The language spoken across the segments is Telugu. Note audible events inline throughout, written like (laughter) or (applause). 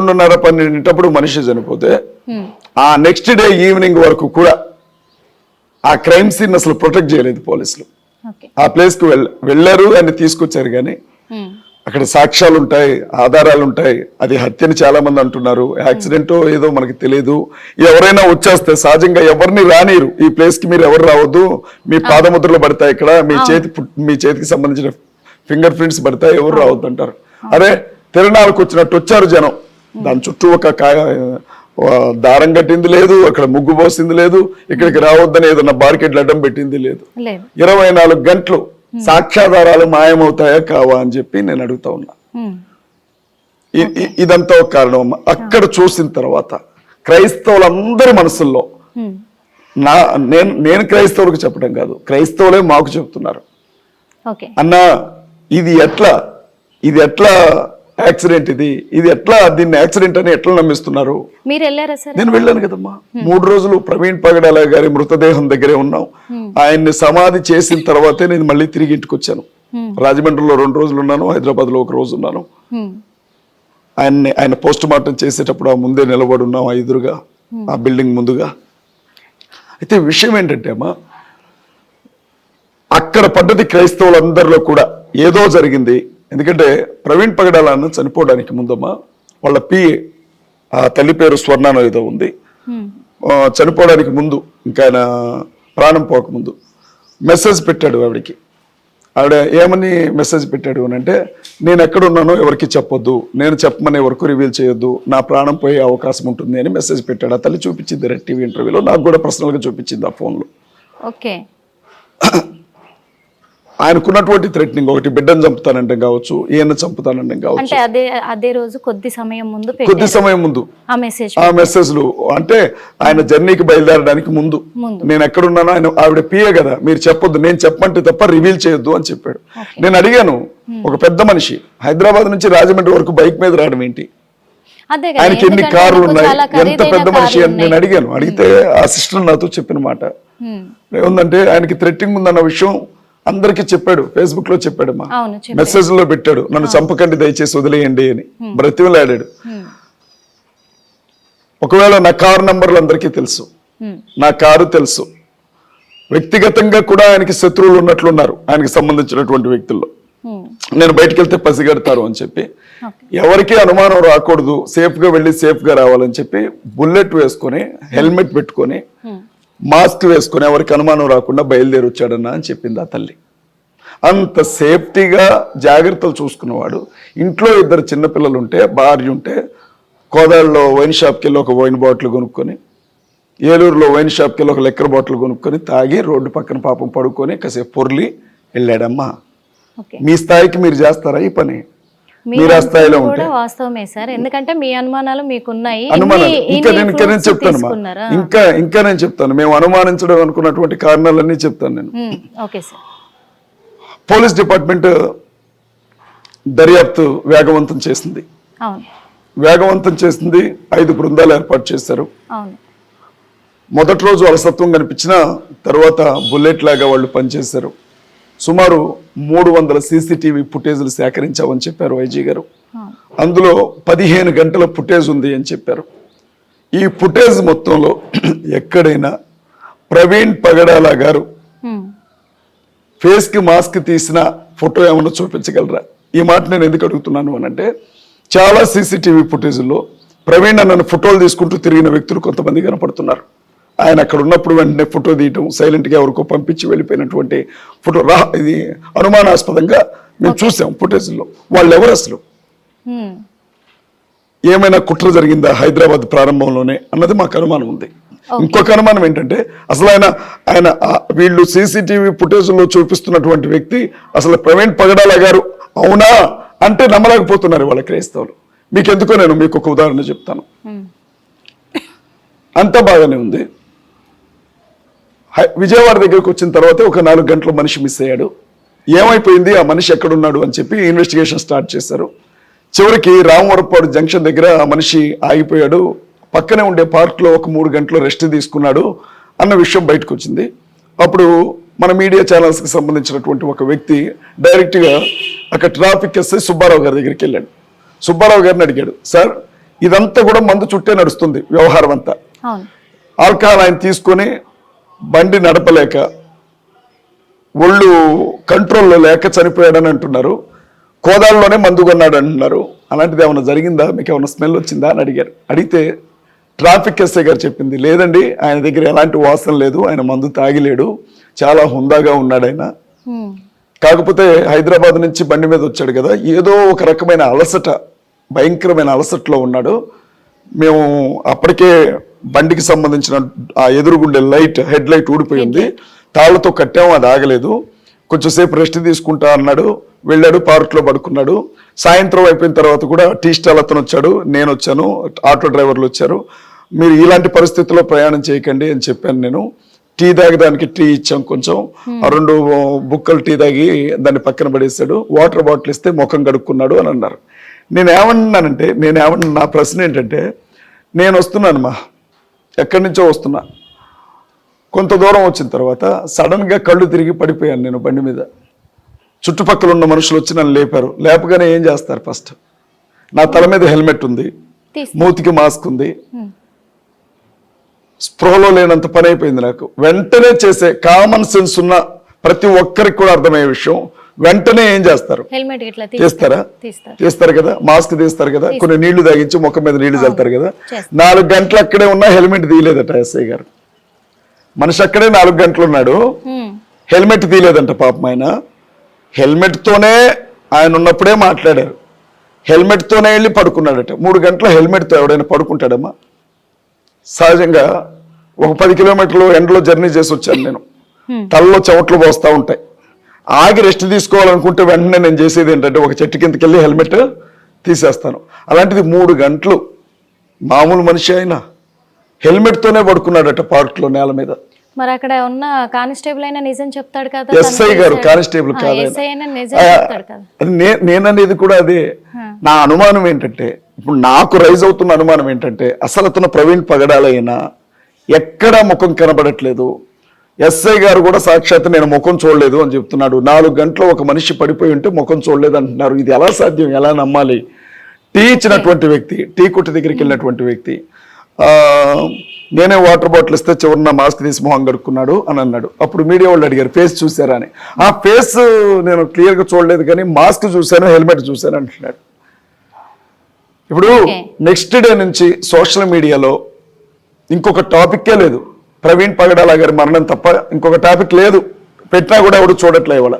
పదకొండున్నర పన్నెండింటప్పుడు మనిషి చనిపోతే. ఆ నెక్స్ట్ డే ఈవినింగ్ వరకు కూడా ఆ క్రైమ్ సీన్ అసలు ప్రొటెక్ట్ చేయలేదు పోలీసులు. ఆ ప్లేస్కి వెళ్ళ వెళ్ళారు అని తీసుకొచ్చారు కానీ. అక్కడ సాక్ష్యాలు ఉంటాయి ఆధారాలు ఉంటాయి అది హత్యని చాలా మంది అంటున్నారు. యాక్సిడెంట్ ఏదో మనకి తెలియదు ఎవరైనా వచ్చేస్తే సహజంగా ఎవరిని రానిరు ఈ ప్లేస్కి మీరు ఎవరు రావద్దు. మీ పాదముద్రలు పడతాయి ఇక్కడ. మీ చేతి మీ చేతికి సంబంధించిన ఫింగర్ ప్రింట్స్ పడతాయి. ఎవరు రావద్దు అంటారు అరే తిరణాలకు వచ్చినట్టు వచ్చారు జనం. దాని చుట్టూ ఒక దారం కట్టింది లేదు అక్కడ ముగ్గు పోసింది లేదు ఇక్కడికి రావద్దని ఏదన్నా బార్కెట్లు అడ్డం పెట్టింది లేదు. ఇరవై నాలుగు గంటలు సాక్ష్యాధారాలు మాయమవుతాయా కావా అని చెప్పి నేను అడుగుతా ఉన్నా. ఇదంతా ఒక కారణం. అక్కడ చూసిన తర్వాత క్రైస్తవులందరి మనసుల్లో. నా నేను నేను క్రైస్తవులకు చెప్పడం కాదు క్రైస్తవులే మాకు చెప్తున్నారు. అన్నా ఇది ఎట్లా ఇది ఎట్లా యాక్సిడెంట్ ఇది. ఇది ఎట్లా దీన్ని యాక్సిడెంట్ అని ఎట్లా నమ్మిస్తున్నారు? మీరు వెళ్ళారా సార్? నేను వెళ్ళాను కదమ్మా. మూడు రోజులు ప్రవీణ్ పగడాల గారి మృతదేహం దగ్గరే ఉన్నాం. ఆయన్ని సమాధి చేసిన తర్వాతే నేను మళ్ళీ తిరిగి ఇంటికి వచ్చాను. రాజమండ్రిలో రెండు రోజులు ఉన్నాను హైదరాబాద్లో ఒక రోజు ఉన్నాను. ఆయన్ని ఆయన పోస్ట్ మార్టం చేసేటప్పుడు ఆ ముందే నిలబడి ఉన్నాం ఆ ఎదురుగా ఆ బిల్డింగ్ ముందుగా. అయితే విషయం ఏంటంటే అమ్మా అక్కడ పడ్డది క్రైస్తవులందరిలో కూడా ఏదో జరిగింది. ఎందుకంటే ప్రవీణ్ పగడాలను చనిపోవడానికి ముందమ్మా వాళ్ళ పిఏ ఆ తల్లి పేరు స్వర్ణానో ఏదో ఉంది. చనిపోవడానికి ముందు ఇంకా ఆయన ప్రాణం పోకముందు మెసేజ్ పెట్టాడు ఆవిడకి. ఆవిడ ఏమని మెసేజ్ పెట్టాడు అని అంటే నేను ఎక్కడున్నానో ఎవరికి చెప్పొద్దు. నేను చెప్పమనే వరకు రివీల్ చేయొద్దు. నా ప్రాణం పోయే అవకాశం ఉంటుంది అని మెసేజ్ పెట్టాడు. ఆ తల్లి చూపించింది రెడ్ టీవీ ఇంటర్వ్యూలో. నాకు కూడా పర్సనల్గా చూపించింది ఆ ఫోన్లో. ఓకే. (coughs) ఆయనకున్నటువంటి థ్రెట్నింగ్ ఒకటి బిడ్డను చంపుతానంటే కావచ్చు ఈయన చంపుతానంటే కావచ్చు. అంటే అదే అదే రోజు కొద్ది సమయం ముందు కొద్ది సమయం ముందు. ఆ మెసేజ్ ఆ మెసేజ్లు అంటే ఆయన జర్నీకి బయలుదేరడానికి ముందు. నేను ఎక్కడున్నానో ఆయన ఆవిడ పిఏ కదా మీరు చెప్పొద్దు నేను చెప్పమంటే తప్ప రివీల్ చేయొద్దు అని చెప్పాడు. నేను అడిగాను ఒక పెద్ద మనిషి హైదరాబాద్ నుంచి రాజమండ్రి వరకు బైక్ మీద రావడం ఏంటి? ఆయనకి ఎన్ని కార్లు ఉన్నాయి? ఎంత పెద్ద మనిషి అని నేను అడిగాను. అడిగితే ఆ సిస్టర్ నాతో చెప్పిన మాట. ఏముందంటే ఆయనకి థ్రెట్టింగ్ ఉందన్న విషయం అందరికీ చెప్పాడు ఫేస్బుక్లో చెప్పాడమ్మా అవును చెప్పారు. మెసేజ్లో పెట్టాడు నన్ను చంపకండి దయచేసి వదిలేయండి అని బ్రతిమలాడాడు. ఒకవేళ నా కారు నంబర్లు అందరికీ తెలుసు. నా కారు తెలుసు వ్యక్తిగతంగా కూడా ఆయనకి శత్రువులు ఉన్నట్లున్నారు ఆయనకి సంబంధించినటువంటి వ్యక్తుల్లో. నేను బయటికి వెళ్తే పసిగడతారు అని చెప్పి ఎవరికి అనుమానం రాకూడదు సేఫ్గా వెళ్ళి సేఫ్గా రావాలని చెప్పి బుల్లెట్ వేసుకొని హెల్మెట్ పెట్టుకొని. మాస్క్ వేసుకొని ఎవరికి అనుమానం రాకుండా బయలుదేరి వచ్చాడన్నా అని చెప్పింది ఆ తల్లి. అంత సేఫ్టీగా జాగ్రత్తలు చూసుకున్నవాడు. ఇంట్లో ఇద్దరు చిన్నపిల్లలు ఉంటే భార్య ఉంటే కోదాళ్ళలో వైన్ షాప్కి వెళ్ళి ఒక వైన్ బాటిల్ కొనుక్కొని ఏలూరులో వైన్ షాప్కి వెళ్ళి ఒక లెక్కర్ బాటిల్ కొనుక్కొని తాగి రోడ్డు పక్కన పాపం పడుకొని కాసేపు పొర్లి వెళ్ళాడమ్మా. మీ స్థాయికి మీరు చేస్తారా ఈ పని? మీరు ఆ స్థాయిలో ఉంటే. వాస్తవమే సార్. ఎందుకంటే మీ అనుమానాలు మీకున్నాయి. అనుమానాలు. ఇంకా నేను ఇంకా నేను చెప్తాను? ఇంకా ఇంకా నేను చెప్తాను. మేము అనుమానించడం అనుకున్నటువంటి కారణాలన్నీ చెప్తాను నేను. Okay sir. పోలీస్ డిపార్ట్మెంట్ దర్యాప్తు వేగవంతం చేసింది. వేగవంతం చేసింది ఐదు బృందాలు ఏర్పాటు చేశారు. మొదటి రోజు అలసత్వం కనిపించిన తర్వాత బుల్లెట్ లాగా వాళ్ళు పనిచేశారు. సుమారు మూడు వందల సీసీటీవీ ఫుటేజ్లు సేకరించామని చెప్పారు ఐజీ గారు. అందులో పదిహేను గంటల ఫుటేజ్ ఉంది అని చెప్పారు. ఈ ఫుటేజ్ మొత్తంలో ఎక్కడైనా ప్రవీణ్ పగడాల గారు హ్మ్. ఫేస్కి మాస్క్ తీసిన ఫోటో ఏమన్నా చూపించగలరా? ఈ మాట నేను ఎందుకు అడుగుతున్నాను అని అంటే చాలా సీసీటీవీ ఫుటేజ్లో ప్రవీణ్ నన్ను ఫోటోలు తీసుకుంటూ తిరిగిన వ్యక్తులు కొంతమంది కనపడుతున్నారు. ఆయన అక్కడ ఉన్నప్పుడు వెంటనే ఫోటో తీయటం సైలెంట్గా ఎవరికో పంపించి వెళ్ళిపోయినటువంటి ఫోటో రా ఇది అనుమానాస్పదంగా మేము చూసాం ఫుటేజ్లో. వాళ్ళు ఎవరు అసలు. ఏమైనా కుట్ర జరిగిందా హైదరాబాద్ ప్రారంభంలోనే అన్నది మాకు అనుమానం ఉంది. ఇంకొక అనుమానం ఏంటంటే అసలు ఆయన ఆయన వీళ్ళు సీసీటీవీ ఫుటేజ్లో చూపిస్తున్నటువంటి వ్యక్తి అసలు ప్రవీణ్ పగడాల గారు అవునా అంటే నమ్మలేకపోతున్నారు వాళ్ళ క్రైస్తవులు. మీకు ఎందుకో నేను మీకు ఒక ఉదాహరణ చెప్తాను. అంతా బాగానే ఉంది. విజయవాడ దగ్గరికి వచ్చిన తర్వాత ఒక నాలుగు గంటల మనిషి మిస్ అయ్యాడు. ఏమైపోయింది? ఆ మనిషి ఎక్కడున్నాడు అని చెప్పి ఇన్వెస్టిగేషన్ స్టార్ట్ చేశారు. చివరికి రామవరపాడు జంక్షన్ దగ్గర ఆ మనిషి ఆగిపోయాడు. పక్కనే ఉండే పార్క్లో ఒక మూడు గంటలు రెస్ట్ తీసుకున్నాడు అన్న విషయం బయటకు వచ్చింది. అప్పుడు మన మీడియా ఛానల్స్కి సంబంధించినటువంటి ఒక వ్యక్తి డైరెక్ట్గా అక్కడ ట్రాఫిక్ ఎస్ఐ సుబ్బారావు గారి దగ్గరికి వెళ్ళాడు. సుబ్బారావు గారిని అడిగాడు సార్ ఇదంతా కూడా మందు చుట్టే నడుస్తుంది వ్యవహారం అంతా. ఆల్కహాల్ ఆయన తీసుకొని బండి నడపలేక ఒళ్ళు కంట్రోల్లో లేక చనిపోయాడని అంటున్నారు. కోదాల్లోనే మందు కొన్నాడు అంటున్నారు అలాంటిది ఏమైనా జరిగిందా? మీకు ఏమైనా స్మెల్ వచ్చిందా అని అడిగారు. అడిగితే ట్రాఫిక్ ఎస్ఐ గారు చెప్పింది లేదండి ఆయన దగ్గర ఎలాంటి వాసన లేదు ఆయన మందు తాగిలేడు చాలా హుందాగా ఉన్నాడు ఆయన. కాకపోతే హైదరాబాద్ నుంచి బండి మీద వచ్చాడు కదా ఏదో ఒక రకమైన అలసట భయంకరమైన అలసటలో ఉన్నాడు. మేము అప్పటికే బండికి సంబంధించిన ఆ ఎదురుగుండే లైట్ హెడ్ లైట్ ఊడిపోయింది. తాళ్ళతో కట్టాము అది ఆగలేదు. కొంచెంసేపు రెస్ట్ తీసుకుంటా అన్నాడు. వెళ్ళాడు పార్క్లో పడుకున్నాడు. సాయంత్రం అయిపోయిన తర్వాత కూడా టీ స్టాల్ అతను వచ్చాడు నేను వచ్చాను ఆటో డ్రైవర్లు వచ్చారు. మీరు ఇలాంటి పరిస్థితుల్లో ప్రయాణం చేయకండి అని చెప్పాను నేను. టీ తాగడానికి టీ ఇచ్చాం కొంచెం. ఆ రెండు బుక్కలు టీ తాగి దాన్ని పక్కన పడేసాడు వాటర్ బాటిల్ ఇస్తే ముఖం కడుక్కున్నాడు అని అన్నారు. నేను ఏమన్నానంటే నేను ఏమన్నా నా ప్రశ్న ఏంటంటే నేను వస్తున్నాను మా. ఎక్కడి నుంచో వస్తున్నా. కొంత దూరం వచ్చిన తర్వాత సడన్గా కళ్ళు తిరిగి పడిపోయాను నేను బండి మీద. చుట్టుపక్కల ఉన్న మనుషులు వచ్చి నన్ను లేపారు. లేపగానే ఏం చేస్తారు ఫస్ట్? నా తల మీద హెల్మెట్ ఉంది. మూతికి మాస్క్ ఉంది. ఉమ్. స్పృహలో లేనంత పని అయిపోయింది నాకు. వెంటనే చేసే కామన్ సెన్స్ ఉన్న ప్రతి ఒక్కరికి కూడా అర్థమయ్యే విషయం వెంటనే ఏం చేస్తారు? తీస్తారా? తీస్తారు కదా? మాస్క్ తీస్తారు కదా? కొన్ని నీళ్ళు తాగించి ముఖం మీద నీళ్ళు చల్లుతారు కదా. నాలుగు గంటలు అక్కడే ఉన్నా హెల్మెట్ తీయలేదట ఎస్ఐ గారు. మనిషి అక్కడే నాలుగు గంటలు ఉన్నాడు. హెల్మెట్ తీయలేదంట పాపం ఆయన. హెల్మెట్ తోనే ఆయన ఉన్నప్పుడే మాట్లాడారు. హెల్మెట్ తోనే వెళ్ళి పడుకున్నాడట. మూడు గంటల హెల్మెట్తో ఎవడైనా పడుకుంటాడమ్మా? సహజంగా ఒక పది కిలోమీటర్లు ఎండలో జర్నీ చేసి వచ్చాను నేను. తలలో చెమట్లు పోస్తూ ఉంటాయి. ఆగి రెస్ట్ తీసుకోవాలనుకుంటే వెంటనే నేను చేసేది ఏంటంటే ఒక చెట్టు కిందకి వెళ్ళి హెల్మెట్ తీసేస్తాను. అలాంటిది మూడు గంటలు మామూలు మనిషి అయినా హెల్మెట్ తోనే పడుకున్నాడట పార్క్లో నేల మీద. మరి అక్కడ ఉన్న కానిస్టేబుల్ అయినా నిజం చెప్తాడు కదా ఎస్ఐ గారు కానిస్టేబుల్ కాదు నేననేది కూడా అదే. నా అనుమానం ఏంటంటే ఇప్పుడు నాకు రైజ్ అవుతున్న అనుమానం ఏంటంటే అసలు అతను ప్రవీణ్ పగడాలైనా ఎక్కడా ముఖం కనబడట్లేదు. ఎస్ఐ గారు కూడా సాక్షాత్ నేను ముఖం చూడలేదు అని చెప్తున్నాడు. నాలుగు గంటలు ఒక మనిషి పడిపోయి ఉంటే ముఖం చూడలేదు అంటున్నారు. ఇది ఎలా సాధ్యం? ఎలా నమ్మాలి? టీ ఇచ్చినటువంటి వ్యక్తి టీ కొట్టు దగ్గరికి వెళ్ళినటువంటి వ్యక్తి ఆ, నేనే వాటర్ బాటిల్ ఇస్తే చివరిన మాస్క్ తీసి మొహం కడుక్కున్నాడు అని అన్నాడు. అప్పుడు మీడియా వాళ్ళు అడిగారు ఫేస్ చూసారా? అని. ఆ ఫేస్ నేను క్లియర్గా చూడలేదు కానీ మాస్క్ చూశాను హెల్మెట్ చూశాను అంటున్నాడు. ఇప్పుడు. నెక్స్ట్ డే నుంచి సోషల్ మీడియాలో ఇంకొక టాపిక్కే లేదు. ప్రవీణ్ పగడాల గారి మరణం తప్ప ఇంకొక టాపిక్ లేదు. పెట్టినా కూడా ఎవడు చూడట్లే ఇవాళ.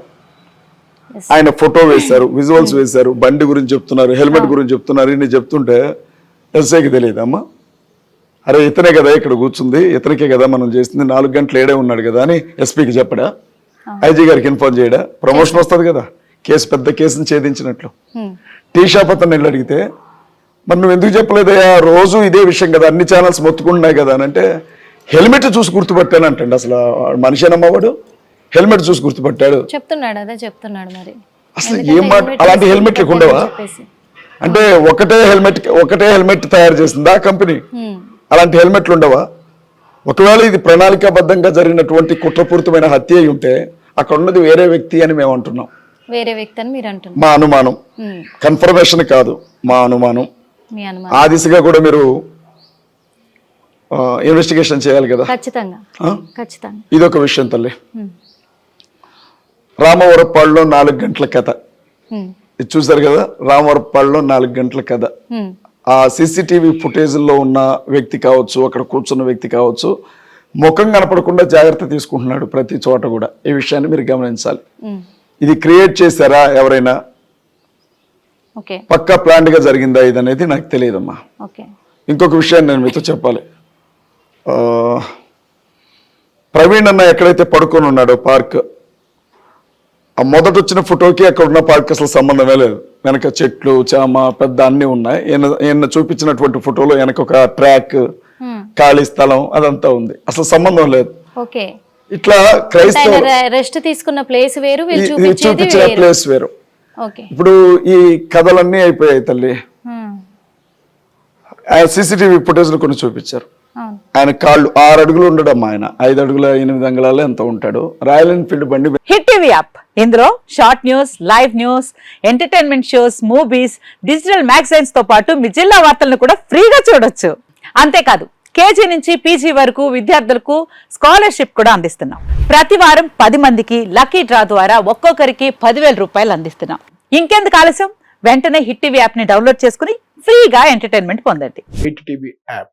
ఆయన ఫోటో వేశారు విజువల్స్ వేశారు బండి గురించి చెప్తున్నారు హెల్మెట్ గురించి చెప్తున్నారు ఇన్ని చెప్తుంటే ఎస్ఐకి తెలియదమ్మా అరే ఇతనే కదా ఇక్కడ కూర్చుంది ఇతనికే కదా మనం చేసింది నాలుగు గంటలు ఏడే ఉన్నాడు కదా అని ఎస్పీకి చెప్పడా? ఐజీ గారికి ఇన్ఫార్మ్ చేయడా? ప్రమోషన్ వస్తుంది కదా కేసు పెద్ద కేసుని ఛేదించినట్లు. ఉమ్. టీ షాప్ అతను వెళ్ళి అడిగితే మరి నువ్వు ఎందుకు చెప్పలేదయ్యా? రోజు ఇదే విషయం కదా అన్ని ఛానల్స్ మొత్తుకుంటున్నాయి కదా అని అంటే హెల్మెట్ చూసి గుర్తుపట్టాను అంటండి అసలు ఆ మనిషేనమ్మా వాడు హెల్మెట్ చూసి గుర్తుపట్టాడు. చెప్తున్నాడు అదే చెప్తున్నాడు మరి. అసలు ఏం మాట అలాంటి హెల్మెట్ ఉండవా. అంటే ఒకటే హెల్మెట్ ఒకటే హెల్మెట్ తయారు చేసిందా కంపెనీ. అలాంటి హెల్మెట్లు ఉండవా? ఒకవేళ ఇది ప్రణాళికాబద్ధంగా జరిగినటువంటి కుట్రపూరితమైన హత్య అయి ఉంటే అక్కడ ఉన్నది వేరే వ్యక్తి అని మేము అంటున్నాం. వేరే వ్యక్తి అని మీరు అంటున్నారు. మా అనుమానం. కన్ఫర్మేషన్ కాదు. మీ అనుమానం. ఆ దిశగా కూడా మీరు ఇన్వెస్టిగేషన్ చేయాలి కదా? ఖచ్చితంగా. ఇదొక విషయం తల్లి. రామవరపాడులో నాలుగు గంటల కథ. ఇది చూసారు కదా? రామవరపాడులో నాలుగు గంటల కథ. ఆ సీసీటీవీ ఫుటేజ్లో ఉన్న వ్యక్తి కావచ్చు అక్కడ కూర్చున్న వ్యక్తి కావచ్చు ముఖం కనపడకుండా జాగ్రత్త తీసుకుంటున్నాడు ప్రతి చోట కూడా. ఈ విషయాన్ని మీరు గమనించాలి. ఇది క్రియేట్ చేశారా ఎవరైనా? పక్కా ప్లాన్డ్గా జరిగిందా ఇది అనేది నాకు తెలియదమ్మా. ఇంకొక విషయాన్ని నేను మీతో చెప్పాలి. ప్రవీణ్ అన్న ఎక్కడైతే పడుకొని ఉన్నాడో పార్క్ ఆ మొదట వచ్చిన ఫోటోకి అక్కడ ఉన్న పార్క్ అసలు సంబంధమే లేదు. వెనక చెట్లు చామ పెద్ద అన్ని ఉన్నాయి. ఈయన చూపించినటువంటి ఫోటోలో వెనక ఒక ట్రాక్. ఖాళీ స్థలం అదంతా ఉంది. అసలు సంబంధం లేదు. ఇట్లా క్రైస్తవ రెస్ట్ తీసుకున్న ప్లేస్ వేరు చూపించిన ప్లేస్ వేరు. ఇప్పుడు ఈ కథలన్నీ అయిపోయాయి తల్లి. సీసీటీవీ ఫుటేజ్లు కొన్ని చూపించారు. ఆయన కాళ్ళు ఆరు అడుగులు ఉండడం ఆయన. ఐదు అడుగుల ఎనిమిది అంగుళాలు ఎంత ఉంటాడు. రాయల్ ఎన్ఫీల్డ్ బండి హిట్ టీవీ యాప్. ఇందులో short news live news entertainment shows movies digital మ్యాగజైన్స్తో పాటు మీ జిల్లా వార్తలను కూడా ఫ్రీగా చూడొచ్చు. అంతేకాదు కేజీ నుంచి పీజీ వరకు విద్యార్థులకు స్కాలర్షిప్ కూడా అందిస్తున్నాం. ప్రతి వారం పది మందికి లక్కీ డ్రా ద్వారా ఒక్కొక్కరికి పదివేల రూపాయలు అందిస్తున్నాం. ఇంకెందుకు ఆలస్యం? వెంటనే హిట్ టీవీ యాప్ని డౌన్లోడ్ చేసుకుని ఫ్రీగా ఎంటర్టైన్మెంట్ పొందండి. Hit TV app.